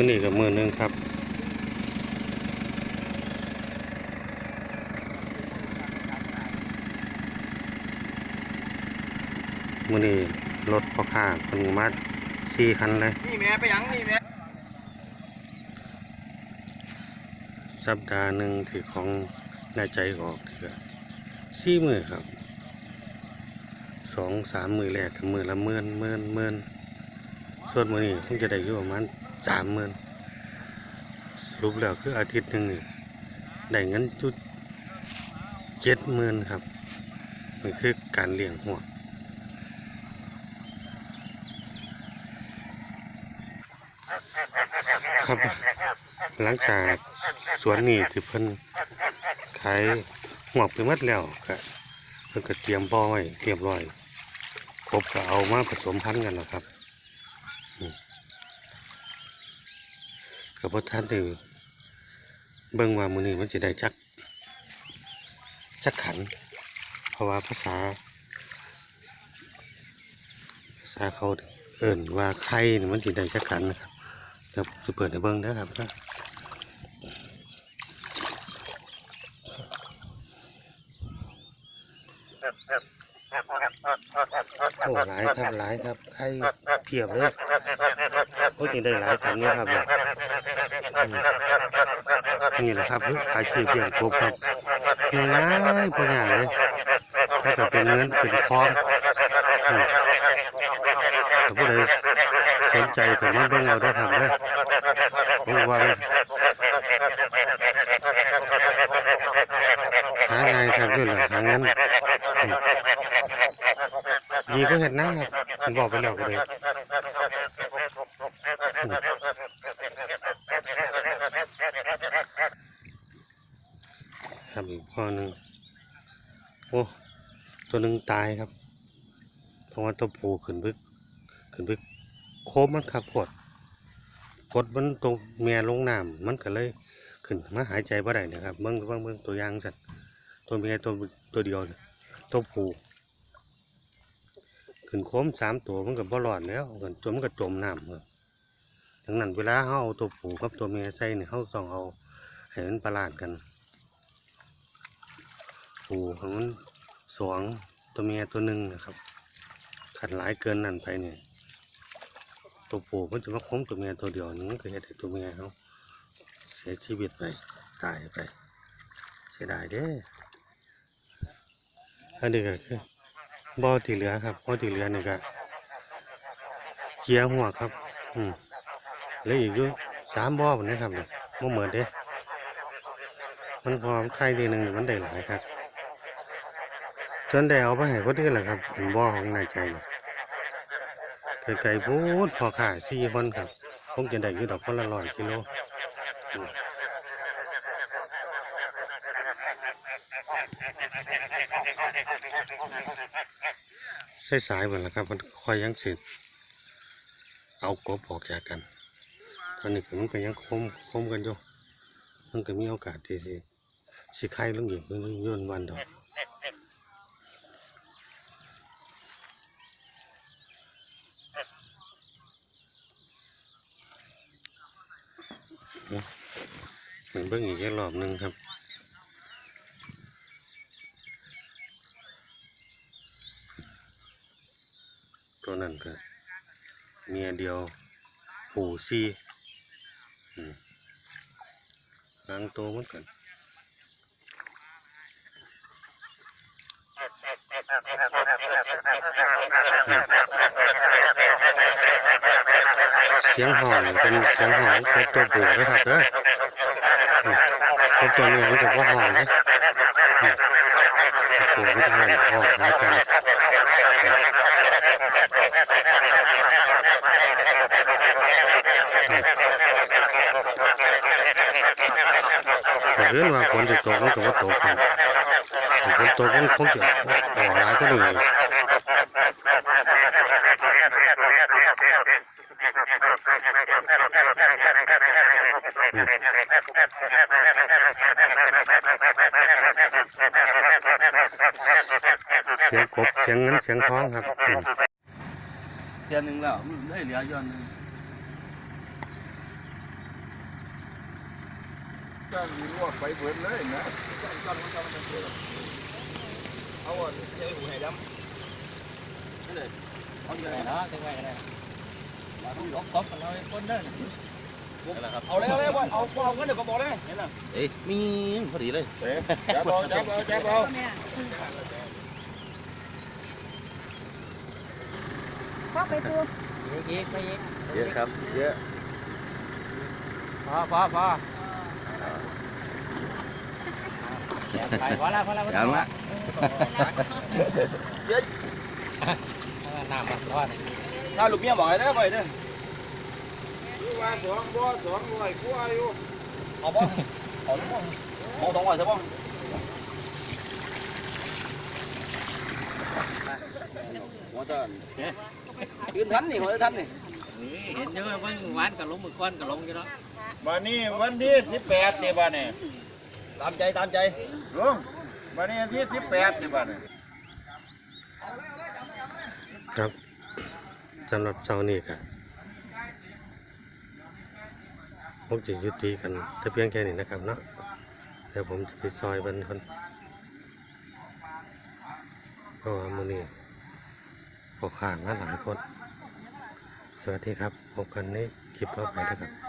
มื้อนี้ก็มื้อหนึงครับมื้อนี้รถพ่อค้าเพิ่นมาสี่คันเลยนี่แม่ไปหยังนี่แม่สัปดาห์หนึ่งที่ของนายใจออกเถือสี่มือครับสองสามมือแรกก็มือละเมื่นเมื่นเมื่นส่วนมือนี้คงจะได้อยู่ประมาณ สามหมื่นสรุปแล้วคืออาทิตย์หนึ่งได้เงินจุดเจ็ดหมื่นครับนี่คือการเลี้ยงหัวครับ หลังจากสวนนี่ที่เพิ่นขายหวกไปหมดแล้วก็เพิ่นก็เตรียมบ่อไว้เรียบร้อยครบก็เอามาผสมพันธุ์กันแล้วครับอืม ก็บ่ทันได้เบิ่งว่ามือนี้มันสิได้จัก จักขัน เพราะว่าภาษา ภาษาเขาเอิ่นว่าไข่มันสิได้จักขันนะครับเดี๋ยวจะเปิดให้เบิ้งนะครับนะ โอ้หลายครับหลายครับใครเพียบเลยโอ้จริงได้หลายขันนี่ครับเนี่ยอืมนี่แหละครับอาชีพเลี้ยงกบครับง่ายๆพออย่างเลยถ้าเกิดเป็นเงินเป็นคอมอืมถ้าผู้ใดสนใจก็มาเบิ่งเอาได้อครับเด้อผมว่ามันหาง่ายครับด้วยล่ะหาเงินอืม ดีก็เห็นนะครับผมบอกไปแล้วก็เลยครับอีกข้อหนึ่งโอ้ตัวหนึ่งตายครับเพราะว่าตัวผูขึ้นบึกขึ้นบึกโคมมันขักดกดมันตรงเมียลงน้ำมันก็เลยขึ้นมาหายใจบ่ได้นะครับเบิ่งเบิ่งเบิ่งตัวย่างสัตว์ตัวเมียตัวตัวเดียวตัวผู ขึ้นโค้มสามตัวมันก็บ่รอดแล้วกันตัวมันก็จมน้ำครับดังนั้นเวลาเฮาเอาตัวผูกับตัวเมียใส่เนี่ยเฮาต้องเอาให้มันประหลาดกันผูของมันสองตัวเมียตัวหนึ่งนะครับขัดหลายเกินนั่นไปเนี่ยตัวผูมันจะมาค้มตัวเมียตัวเดียวนึงก็เห็นให้ตัวเมียเขาเสียชีวิตไปตายไปเสียดายเด้ออันนี้ก็คือ บ่อที่เหลือครับบ่อที่เหลือนี่ก็เกียร์หัวครับ อืมเหลืออีกอยู่สามบ่อผมนะครับเนี่ยบ่เหมือนเด้ มันพร้อมไข่ดีหนึ่งมันได้หลายครับจนได้เอาไปให้คนอื่นแหละครับบ่อของนายใจไกลๆพูดพอขายสี่คนครับคงจะได้อยู่ดอกคนละร้อยกิโลอืม ใช้สายเหมือนละครับ มันคอยยังสิเอากบออกจากกัน ตอนนี้มันก็ยังคมคมกันอยู่มันก็มีโอกาสที่สิสิไข่ลงอยู่โยนวันดอกเหมือนเบิ่งอีกแค่รอบหนึงครับ ตัวนั้นก็ เมียเดียวผูซีอืมหางโตเหมือนกันเสียงห่อนเป็นเสียงห่อนของตัวผูนะครับเด้อตัวตัวเมียมันจะว่าห่องนะตัวมันจะห่องห่องหากัน แต่เรื่องว่าฝนจะตกมันก็ตกกันฝนตกมันคงจะออกหลายก็หนึ่งเสียงกบเสียงเงินเสียงทองครับเดือนหนึ่งแล้วได้เหลือย้อนหนึ่ง จ้างมีลวกไปเบิดเลยนะเอาอะเดี๋ยวหูไหนดำนี่เลยเอาอยู่ไหนเนาะจังไงกันได้ตบตบกันเราคนเดินเอาเลยเอาเลยเอาเอาเอาเงินเดี๋ยวก็บอกเลยเห็นไหมเอ้ยมีพอดีเลยเอ๊ะจับเอาจับเอาจับเอาพ่อไปดูอีกไปอีกเยอะครับเยอะพอพอพอ ไปพอแล้วพอแล้วยังละน้ำมันร้อนถ้าลูกเมียบอกให้ได้ไปเด้อคือว่าสองบ่สองร้อยกว่าอยู่เอาบ่เอาบ่มองตรงก่อนใช่บ่หัวตอนยืนทันนี่หัวทันนี่เห็นเยอะว่าหวานกับลงมือก้อนกับลงอยู่เนาะวันนี้วันที่สิบแปดนี่บ้านนี่ ตามใจตามใจลุงวันนี้วันที่สิบแปดนี่บ้านนี่ครับสำหรับเช้านี้ครับผมจะยุติกันแต่เพียงแค่นี้นะครับเนาะเดี๋ยวผมจะไปซอยเบันคนเพราะว่ามื้อนี้พอข้างมาหลายคน สวัสดีครับพบกันในคลิปต่อไปนะครับ